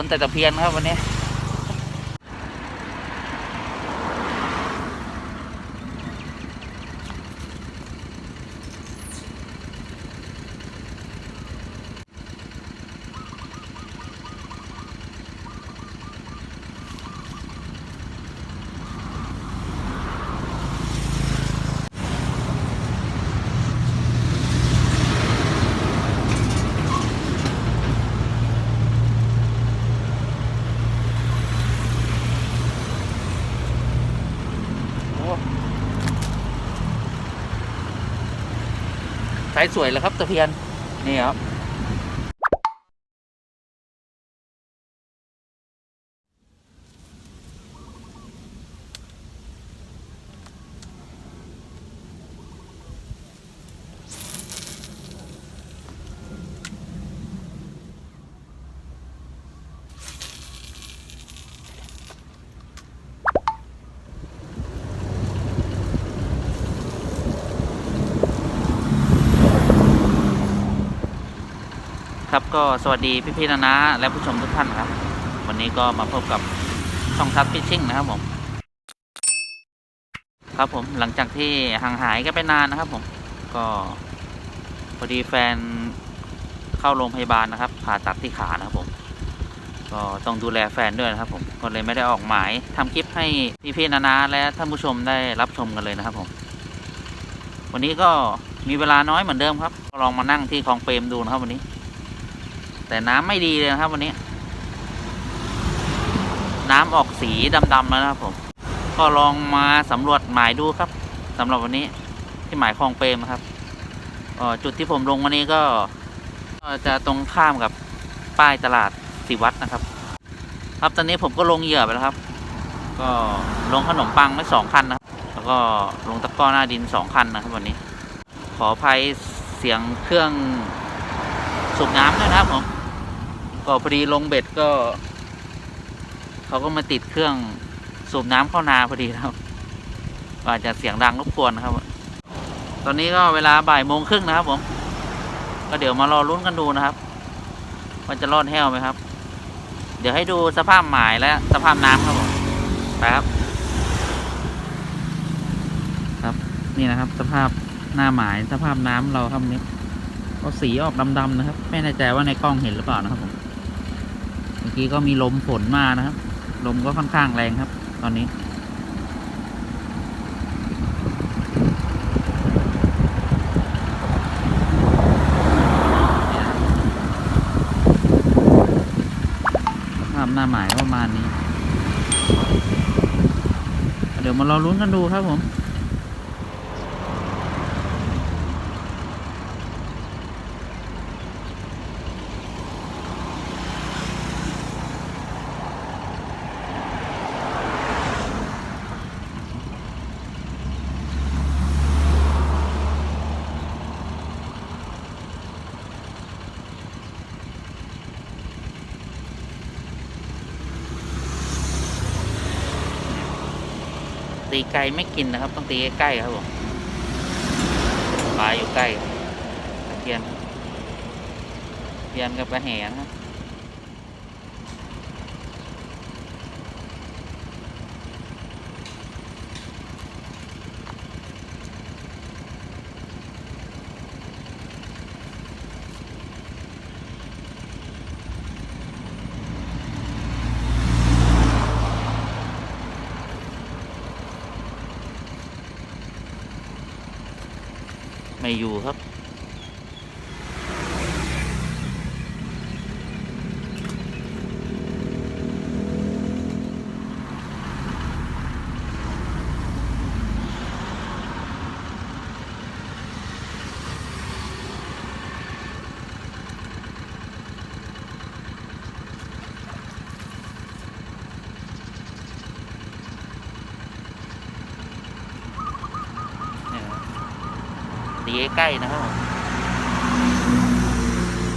นแต่ตะเพียนครับวันนี้ ไซส์สวยเลยครับตะเพียนนี่ครับ ครับก็สวัสดีพี่ๆนะนะและผู้ชมทุกท่านครับ วันนี้ก็มาพบกับช่องทัพฟิชชิ่งนะครับผม ครับผมหลังจากที่ห่างหายกันไปนานนะครับ ผมก็พอดีแฟนเข้าโรงพยาบาลนะครับ ผ่าตัดที่ขานะครับผม ก็ต้องดูแลแฟนด้วยนะครับ ผมก็เลยไม่ได้ออกหมายทำคลิปให้พี่ๆนะนะและท่านผู้ชมได้รับชมกันเลยนะครับผม วันนี้ก็มีเวลาน้อยเหมือนเดิมครับลองมานั่งที่คลองเปรมดูนะครับวันนี้ แต่น้ำไม่ดีเลยนะครับวันนี้ น้ำออกสีดำๆแล้วนะครับผม ก็ลองมาสำรวจหมายดูครับสำหรับวันนี้ที่หมายคลองเปรมครับออจุดที่ผมลงวันนี้ก็จะตรงข้ามกับป้ายตลาดสิวัตรนะครับ ครับตอนนี้ผมก็ลงเหยื่อไปแล้วครับ ก็ลงขนมปังไว้สองคันนะครับ แล้วก็ลงตะกร้อหน้าดินสองคันนะครับวันนี้ ขออภัยเสียงเครื่องสูบน้ำด้วยนะครับผม ก็พอดีลงเบ็ดก็ เขาก็มาติดเครื่องสูบน้ำเข้านาพอดีครับอาจจะเสียงดังรบกวนนะครับ ตอนนี้ก็เวลาบ่ายโมงครึ่งนะครับ ผม ก็เดี๋ยวมารอลุ้นกันดูนะครับว่าจะรอดแห้วไหมครับ เดี๋ยวให้ดูสภาพหมายและสภาพน้ำครับผมไปครับ ครับนี่นะครับ สภาพหน้าหมายสภาพน้ำเราครับนี้ก็สีออกดำๆนะครับ ไม่แน่ใจว่าในกล้องเห็นหรือเปล่านะครับผม มื่อกี้ก็มีลมฝนมานะครับ ลมก็ค่อนข้างแรงครับ ตอนนี้ ภาพหน้าหมายประมาณนี้ เดี๋ยวมาเรอลุ้นกันดูครับผม ตีไกลไม่กินนะครับ ต้องตีใกล้ๆครับผมปลาอยู่ใกล้ตะเพียนเพียนกับกระแหงนะครับ ยู่ครับ ตีใกล้ๆนะครับผม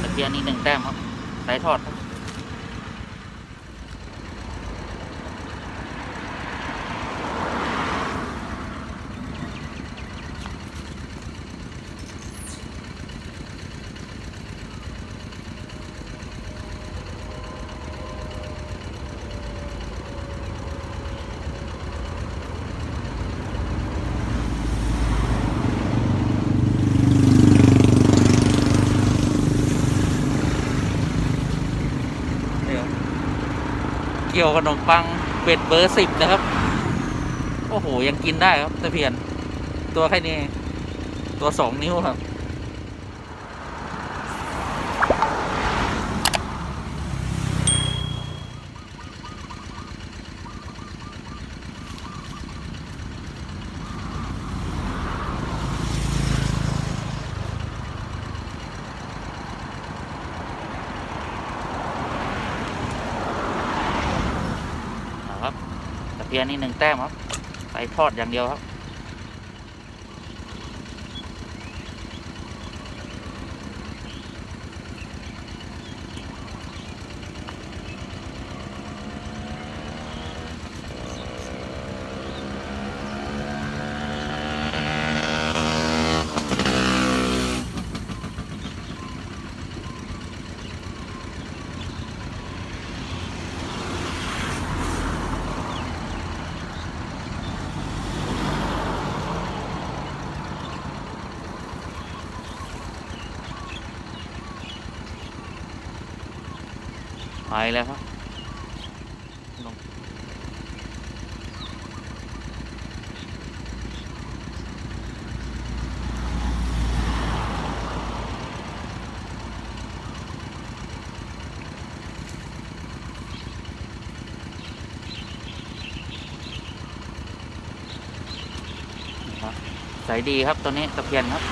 ตะเกียนนี้หนึ่งแต้มครับสายทอดครับ เกี่ยวขนมปังเป็ดเบอร์สิบนะครับ โอ้โห ยังกินได้ครับตะเพียน ตัวแค่นี้ ตัวสองนิ้วครับตะ เพียนนี่หนึ่งแต้มครับไปทอดอย่างเดียวครับ ไปแล้วครับใสดีครับตัวนี้ตะเพียนครับ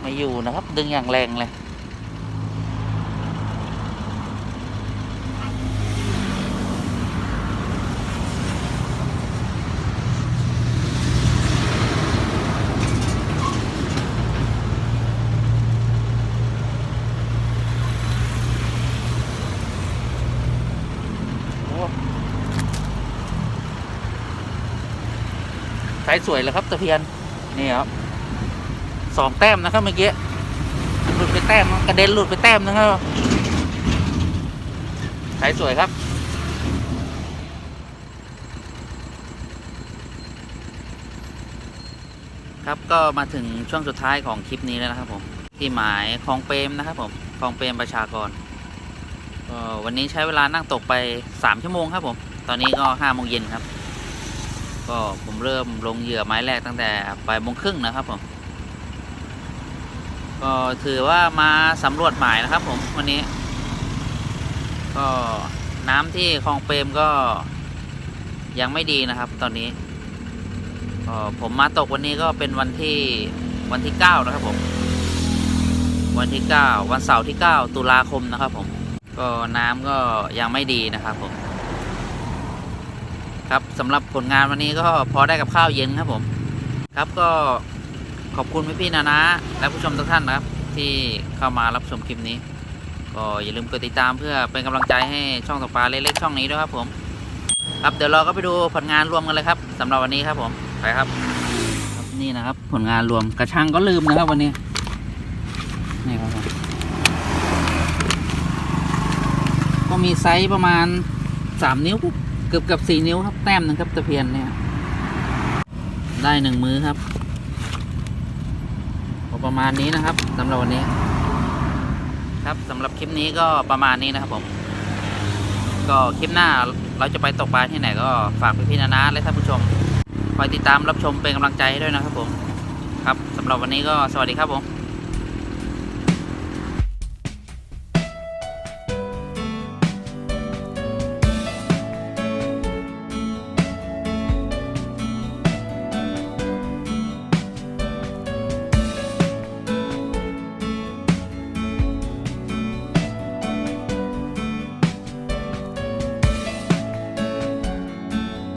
ไม่อยู่นะครับ ดึงอย่างแรงเลยโอ้ใช้สวยเลยครับตะเพียน นี่ครับ สองแต้มนะครับเมื่อกี้หลุดไปแต้มกระเด็นหลุดไปแต้มนะครับใช้สวยครับครับก็มาถึงช่วงสุดท้ายของคลิปนี้แล้วนะครับผมที่หมายคลองเปรมนะครับผมคลองเปรมประชากรวันนี้ใช้เวลานั่งตกไปสามชั่วโมงครับผม ตอนนี้ก็ห้าโมงเย็นครับ ก็ผมเริ่มลงเหยื่อไม้แรกตั้งแต่บ่ายโมงครึ่งนะครับผม ก็ถือว่ามาสำรวจหมายนะครับผมวันนี้ ก็น้ำที่คลองเปรมก็ยังไม่ดีนะครับ ตอนนี้ก็ผมมาตกวันนี้ก็เป็นวันที่วันที่เก้านะครับผม วันที่เก้าวันเสาร์ที่เก้าตุลาคมนะครับผม ก็น้ำก็ยังไม่ดีนะครับผม ครับสำหรับผลงานวันนี้ก็พอได้กับข้าวเย็นครับผม ครับก็ ขอบคุณพี่พี่ๆนะนะ และผู้ชมทุกท่านนะครับ ที่เข้ามารับชมคลิปนี้ ก็อย่าลืมกดติดตามเพื่อเป็นกำลังใจให้ช่องตกปลาเล็กๆช่องนี้ด้วยครับผม ครับเดี๋ยวเราก็ไปดูผลงานรวมกันเลยครับสำหรับวันนี้ครับผมไปครับ ครับนี่นะครับ ผลงานรวมกระชังก็ลืมนะครับวันนี้นี่ครับผมก็มีไซส์ประมาณสามนิ้วเกือบเกือบสี่นิ้วครับแต้มหนึงครับตะเพียนเนี่ย ได้หนึ่งมือครับ ประมาณนี้นะครับสำหรับวันนี้ ครับสำหรับคลิปนี้ก็ประมาณนี้นะครับผม ก็คลิปหน้าเราจะไปตกปลาที่ไหนก็ฝากพี่ๆนานาและท่านผู้ชมคอยติดตามรับชมเป็นกำลังใจให้ด้วยนะครับผม ครับสำหรับวันนี้ก็สวัสดีครับผม